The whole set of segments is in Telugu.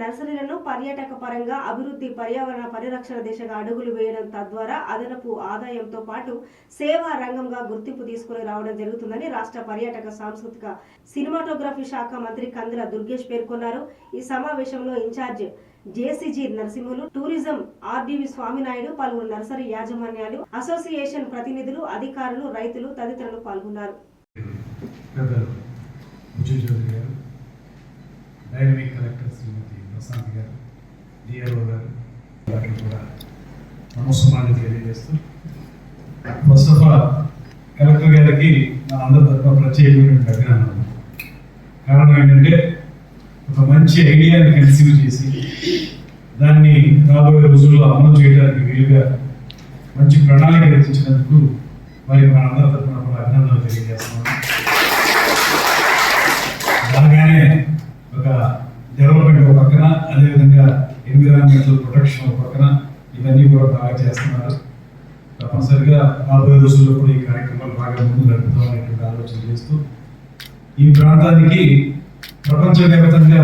నర్సరీలను పర్యాటక పరంగా అభివృద్ధి పర్యావరణ పరిరక్షణ దిశగా అడుగులు వేయడం తద్వారా అదనపు ఆదాయంతో పాటు సేవా రంగంగా గుర్తింపు తీసుకుని రావడం జరుగుతుందని రాష్ట్ర పర్యాటక సాంస్కృతిక సినిమాటోగ్రఫీ శాఖ మంత్రి కందుల దుర్గేష్ పేర్కొన్నారు. ఈ సమావేశంలో ఇన్ఛార్జ్ జేసీజీ నరసింహులు టూరిజం ఆర్డీవి స్వామినాయుడు పలువురు నర్సరీ యాజమాన్యాలు అసోసియేషన్ ప్రతినిధులు అధికారులు రైతులు తదితరులు పాల్గొన్నారు. రైల్వే గారు కలెక్టర్ శ్రీమతి ప్రశాంత్ గారు డిఆర్ఓ గారు వారికి కూడా నమస్కారాలు తెలియజేస్తూ ఫస్ట్ ఆఫ్ ఆల్ కలెక్టర్ గారికి నా అందరి తరఫున ప్రత్యేకమైనటువంటి అభినందనలు. కారణం ఏంటంటే ఒక మంచి ఐడియాని కన్సీవ్ చేసి దాన్ని రాబోయే రోజుల్లో అమలు చేయడానికి వీలుగా మంచి ప్రణాళిక రచించినందుకు మరి మన అందరి తరఫున కూడా అభినందనలు తెలియజేస్తున్నాను. అలాగానే ఒక డెవలప్మెంట్ ఒక పక్కన అదేవిధంగా ఎన్విరాన్మెంటల్ ప్రొటెక్షన్ ఒక పక్కన ఇవన్నీ కూడా బాగా చేస్తున్నారు. తప్పనిసరిగా రాబోయే రోజుల్లో కూడా ఈ కార్యక్రమాలు బాగా ముందు నడుపుతామనేటువంటి ఆలోచన చేస్తూ ఈ ప్రాంతానికి ప్రపంచవ్యాప్తంగా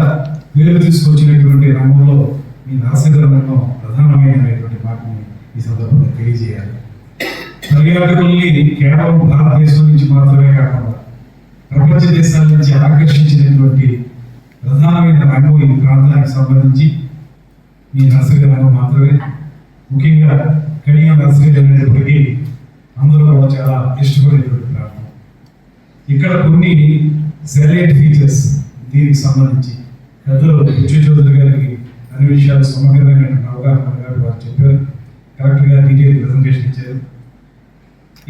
పేరు తీసుకొచ్చినటువంటి రంగంలో ఈ నరసింహ రంగం ప్రధానమైనటువంటి మాటని ఈ సందర్భంగా తెలియజేయాలి. పర్యాటకుల్ని కేవలం భారతదేశం నుంచి మాత్రమే కాకుండా ప్రపంచ దేశాల నుంచి ఆకర్షించిన నాకు ఈ ప్రాంతానికి సంబంధించి ఈ నర్సరీ రంగం మాత్రమే. ముఖ్యంగా కడియం నర్సరీ అనేటప్పటికీ అందరూ కూడా చాలా ఇష్టపడేటువంటి ప్రాంతం. ఇక్కడ కొన్ని సెలెక్ట్ ఫీచర్స్ దీనికి సంబంధించి. పెద్దలు విజయ చౌదరి గారికి అన్ని విషయాలు సమగ్రమైన అవగాహన గారు వారు చెప్పారు. కరెక్ట్గా డీటెయిల్ ప్రజెంటేషన్ ఇచ్చారు.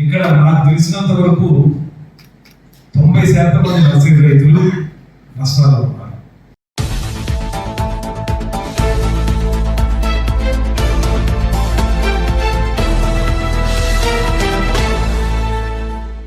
ఇక్కడ నాకు తెలిసినంత వరకు తొంభై శాతం మంది నర్సరీ రైతులు నష్టాలు ఉన్నారు.